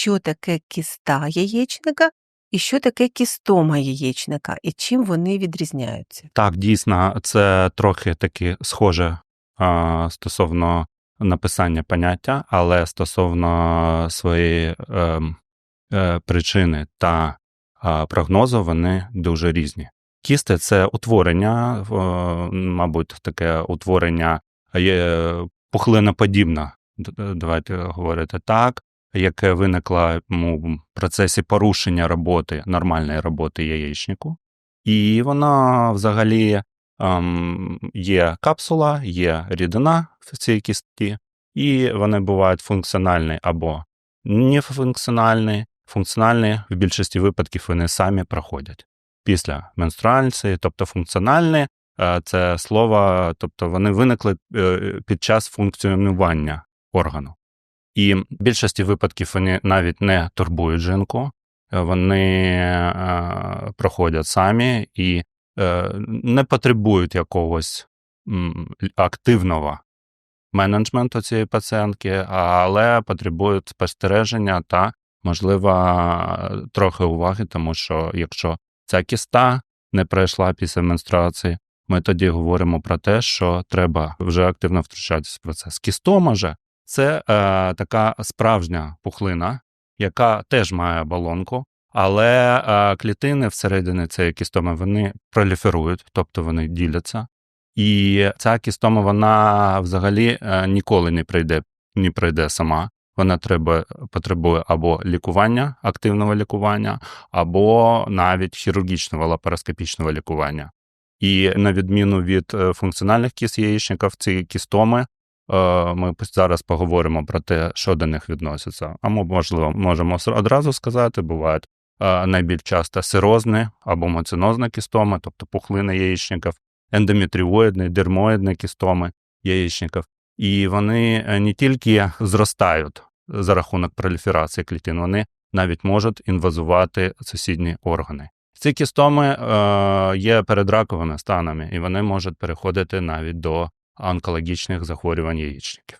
що таке кіста яєчника і що таке кістома яєчника, і чим вони відрізняються? Так, дійсно, це трохи таки схоже а, стосовно написання поняття, але стосовно своєї е, е, причини та е, прогнозу вони дуже різні. Кісти це утворення, мабуть, таке утворення пухлиноподібне, давайте говорити так, яке виникло ну, в процесі порушення роботи, нормальної роботи яєчнику. І вона взагалі ем, є капсула, є рідина в цій кісті, і вони бувають функціональні або нефункціональні. Функціональні в більшості випадків вони самі проходять після менструації, тобто функціональні е, це слово, тобто вони виникли е, під час функціонування органу. І в більшості випадків вони навіть не турбують жінку, вони е, проходять самі і е, не потребують якогось активного менеджменту цієї пацієнтки, але потребують спостереження та, можливо, трохи уваги, тому що якщо ця кіста не пройшла після менструації, ми тоді говоримо про те, що треба вже активно втручатися в процес. Кістома же це е, така справжня пухлина, яка теж має оболонку, але е, клітини всередині цієї кістоми вони проліферують, тобто вони діляться. І ця кістома вона взагалі е, ніколи не прийде, не прийде сама. Вона треба, потребує або лікування, активного лікування, або навіть хірургічного лапароскопічного лікування. І на відміну від е, функціональних кіст яєчників, ці кістоми, ми зараз поговоримо про те, що до них відноситься. А ми, можливо, можемо одразу сказати, бувають е, найбільш часто сирозні або моцинозні кістоми, тобто пухлини яєчників, ендометріоїдні, дермоїдні кістоми яєчників. І вони не тільки зростають за рахунок проліферації клітин, вони навіть можуть інвазувати сусідні органи. Ці кістоми е, є передраковими станами, і вони можуть переходити навіть до онкологічних захворювань яєчників.